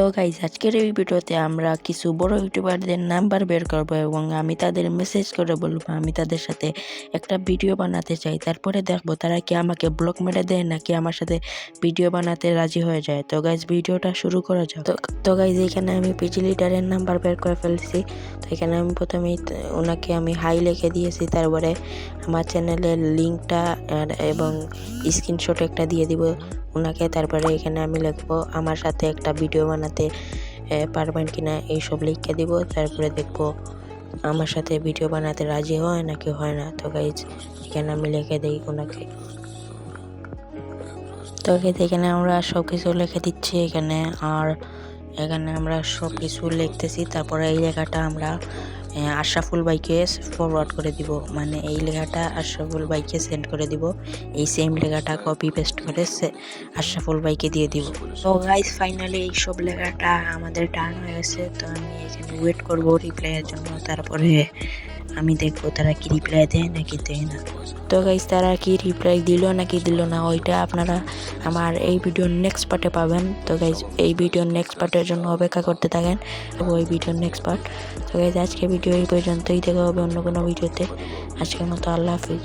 তো গাইজ আজকের এই ভিডিওতে আমরা কিছু বড় ইউটিউবারদের নাম্বার বের করব এবং আমি তাদের মেসেজ করে বলব, আমি তাদের সাথে একটা ভিডিও বানাতে চাই। তারপরে দেখব তারা কি আমাকে ব্লক মেরে দেয় নাকি আমার সাথে ভিডিও বানাতে রাজি হয়ে যায়। তো গাইজ ভিডিওটা শুরু করা যাক। তো- তো গাইজ এখানে আমি পিজি লিডারের নাম্বার বের করে ফেলছি। তো এখানে আমি প্রথমেই ওনাকে আমি হাই লিখে দিয়েছি। তারপরে আমার চ্যানেলের লিঙ্কটা এবং স্ক্রিনশট একটা দিয়ে দিব। ওনাকে তারপরে এখানে আমি লিখব, আমার সাথে একটা ভিডিও বানাতে পারবেন কিনা এইসব লিখে দিব। তারপরে দেখব আমার সাথে ভিডিও বানাতে রাজি হয় নাকি হয় না। তো গাইজ এখানে আমি লিখে দিই ওনাকে তো এখানে আমরা সব কিছু লিখে দিচ্ছি এখানে। আর এখানে আমরা সব কিছু লিখতেছি, তারপরে এই লেখাটা আমরা আশাফুল ভাইকে ফরওয়ার্ড করে দিব। মানে এই লেখাটা আশরাফুল ভাইকে সেন্ড করে দিব। এই সেম লেখাটা কপি পেস্ট করে আশরাফুল ভাইকে দিয়ে দিব। তো গাইজ ফাইনালি এই সব লেখাটা আমাদের টান হয়ে গেছে। তো আমি এখানে ওয়েট করব রিপ্লাইয়ের জন্য, তারপরে আমি দেখব তারা কি রিপ্লাই দেয় নাকি দেয় না। তো গাইজ তারা কি রিপ্লাই দিল নাকি দিল না, ওইটা আপনারা আমার এই ভিডিওর নেক্সট পার্টে পাবেন। তো গাইজ এই ভিডিওর নেক্সট পার্টের জন্য অপেক্ষা করতে থাকেন। ওই ভিডিওর নেক্সট পার্ট তো গাইজ আজকে ভিডিও এই পর্যন্তই। দেখা হবে অন্য কোনো ভিডিওতে আজকের মতো আল্লাহ হাফিজ।